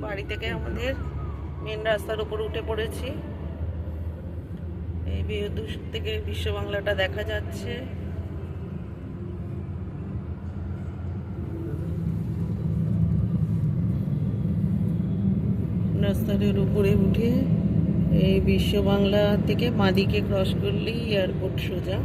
বাড়ি থেকে আমাদের মেন রাস্তার উপর উঠে পড়েছি। এই বিদ্যুৎ থেকে বিশ্ব বাংলাটা দেখা যাচ্ছে। রাস্তার উপরে উঠে এই বিশ্ব বাংলা থেকে মাদিকে ক্রস করলেই এয়ারপোর্ট সোজা।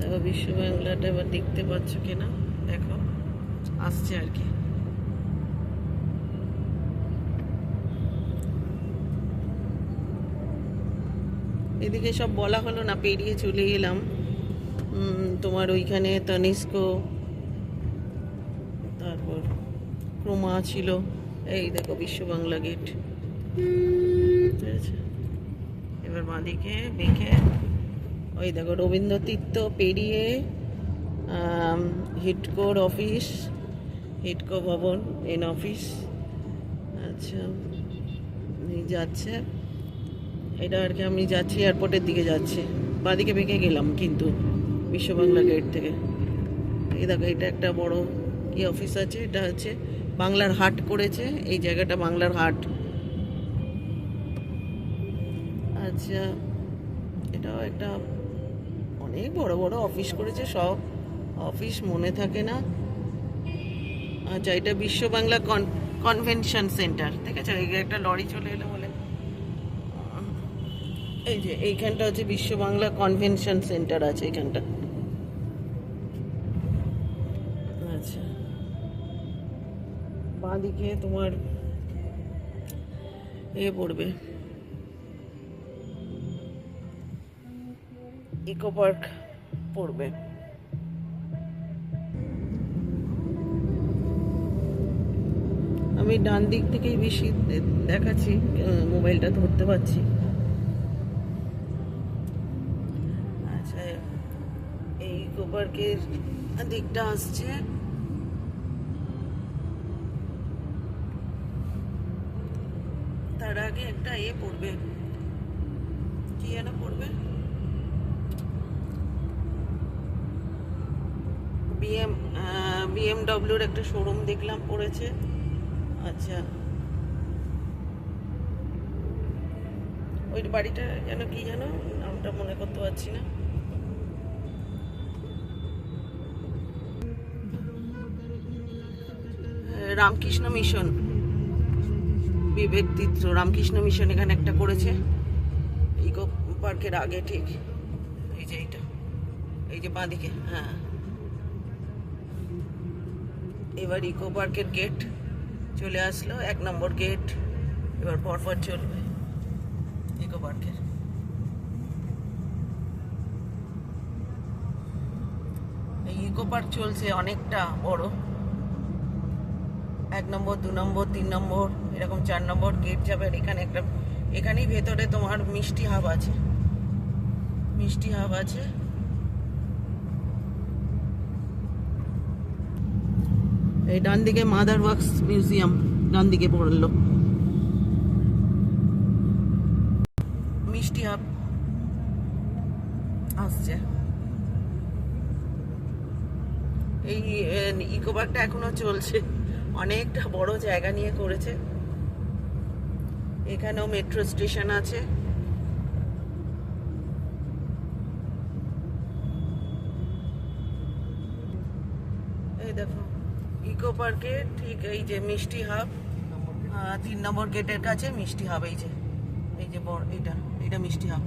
দেখো বিশ্ব বাংলাটা এবার দেখতে পাচ্ছ কিনা? দেখো, আসছে আর কি। এদিকে সব বলা হলো না, পেরিয়ে চলে এলাম। তোমার ওইখানে তনিস্কো তারপর ক্রোমা ছিল। এই দেখো বিশ্ব বাংলা গেট এবার বাঁদিকে বেঁকে ওই দেখো, রবীন্দ্র তীর্থ পেরিয়ে হিটকোর অফিস হিটকো ভবন এন অফিস আচ্ছা যাচ্ছে। এটা আর কি আমি যাচ্ছি এয়ারপোর্টের দিকে যাচ্ছি। বাঁদিকে বেঁকে গেলাম কিন্তু বিশ্ববাংলা গেট থেকে। এই দেখো, এটা একটা বড় কি অফিস আছে? এটা হচ্ছে বাংলার হাট করেছে, এই জায়গাটা বাংলার হাট। আচ্ছা এটাও একটা অনেক বড় বড় অফিস করেছে, সব অফিস মনে থাকে না। আচ্ছা এটা বিশ্ব বাংলা কনভেনশন সেন্টার ঠিক আছে? একটা লরি চলে এলো বলে। এই যে এইখানটা হচ্ছে বিশ্ব বাংলা কনভেনশন সেন্টার আছে এখানটা আচ্ছা। বাঁদিকে তোমার এ পড়বে। ইকো পার্ক পড়বে। আমি ডান দিক থেকেই বেশি দেখাচ্ছি মোবাইলটা ধরতে পারছি। আচ্ছা এই ইকো পার্কের দিকটা আসছে। তার আগে একটা এ পড়বে। কি যেন পড়বে? বিএম বিএমডব্লিউর একটা শোরুম দেখলাম পড়েছে। আচ্ছা। ওই বাড়িটা যেন কি যেন? নামটা মনে করতে পারছি না। রামকৃষ্ণ মিশন। বিবেক তীর্থ। রামকৃষ্ণ মিশন এখানে একটা করেছে। ইকো পার্কের আগে ঠিক। এই যে এইটা। এই যে বাঁদিকে হ্যাঁ। এবার ইকো পার্কের গেট চলে আসলো, এক নম্বর গেট এবার পরপর চলবে ইকো পার্কের এই ইকো পার্ক চলছে অনেকটা বড়। এক নম্বর, দু নম্বর, তিন নম্বর, এরকম চার নম্বর গেট যাবে, আর এখানে একটা, এখানেই ভেতরে তোমার মিষ্টি হাব আছে। মিষ্টি হাব আছে। এই ডান দিকে মাদার ওয়ার্কস মিউজিয়াম, ডান দিকে পড়ল। মিষ্টি হাব আসছে। এই ইকো পার্কটা এখনও চলছে। অনেকটা বড় জায়গা নিয়ে করেছে। এখানেও মেট্রো স্টেশন আছে। এই দেখো। ইকো পার্কে ঠিক এই যে মিষ্টি হাব তিন নম্বর গেটের কাছে মিষ্টি হাব এই যে এই যে বড়, এটা এটা মিষ্টি হাব